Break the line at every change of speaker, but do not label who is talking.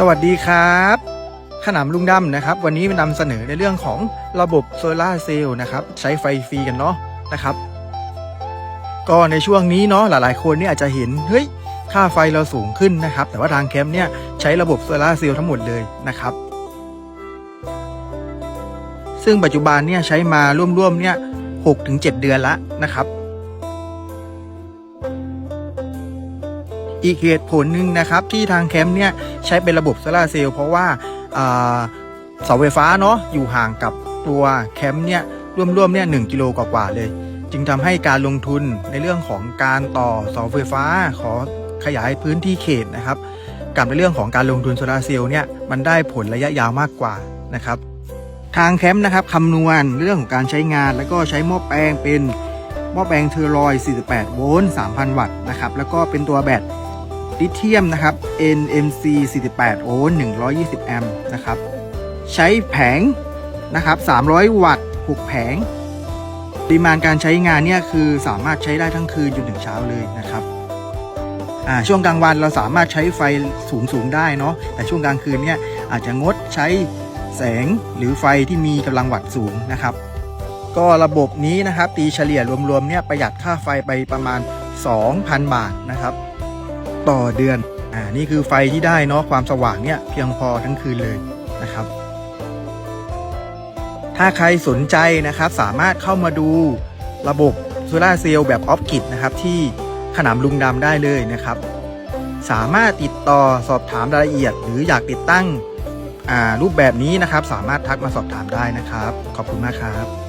สวัสดีครับขนามลุงดำนะครับ วันนี้มานำเสนอในเรื่องของระบบโซลาร์เซลล์นะครับ ใช้ไฟฟรีกันเนาะนะครับ ก็ในช่วงนี้เนาะหลายๆ คนเนี่ยอาจจะเห็นเฮ้ยค่าไฟเราสูงขึ้นนะครับ แต่ว่าทางแคมป์เนี่ยใช้ระบบโซลาร์เซลล์ทั้งหมดเลยนะครับ ซึ่งปัจจุบันเนี่ยใช้มาร่วมๆเนี่ยหกถึงเจ็ดเดือนละนะครับ อีกเหตุผลหนึ่งนะครับที่ทางแคมป์เนี่ยใช้เป็นระบบโซลาเซลล์เพราะว่าเสาไฟฟ้าเนาะอยู่ห่างกับตัวแคมป์เนี่ยร่วมๆเนี่ยหกิโลกว่าๆเลย จึงทำให้การลงทุนในเรื่องของการต่อเสาไฟฟ้าขอขยายพื้นที่เขตนะครับ กับในเรื่องของการลงทุนโซลาเซลล์เนี่ยมันได้ผลระยะยาวมากกว่านะครับทางแคมป์นะครับคำนวณเรื่องของการใช้งานแล้วก็ใช้หม้อแปลงเป็นหม้อแปลงเทอร์ลอยด์48 โวลต์ 3,000 วัตต์นะครับ แล้วก็เป็นตัวแบต ลิเธียมนะครับ NMC 48โวลต์120 แอมป์นะครับ ใช้แผงนะครับ 300 วัตต์ 6 แผง ปริมาณการใช้งานเนี่ยคือสามารถใช้ได้ทั้งคืนจนถึงเช้าเลยนะครับอ่าช่วงกลางวันเราสามารถใช้ไฟสูงสูงได้เนาะแต่ช่วงกลางคืนเนี่ยอาจจะงดใช้แสงหรือไฟที่มีกำลังวัตต์สูงนะครับ ก็ระบบนี้นะครับตีเฉลี่ยรวมๆเนี่ยประหยัดค่าไฟไปประมาณ 2,000 บาทนะครับ ต่อเดือน อ่า นี่คือไฟที่ได้เนาะ ความสว่างเนี่ยเพียงพอทั้งคืนเลยนะครับ ถ้าใครสนใจนะครับ สามารถเข้ามาดูระบบโซลาเซลล์แบบออฟกิดนะครับ ที่ขนามลุงดำได้เลยนะครับ สามารถติดต่อสอบถามรายละเอียด หรืออยากติดตั้งอ่ารูปแบบนี้นะครับ สามารถทักมาสอบถามได้นะครับ ขอบคุณมากครับ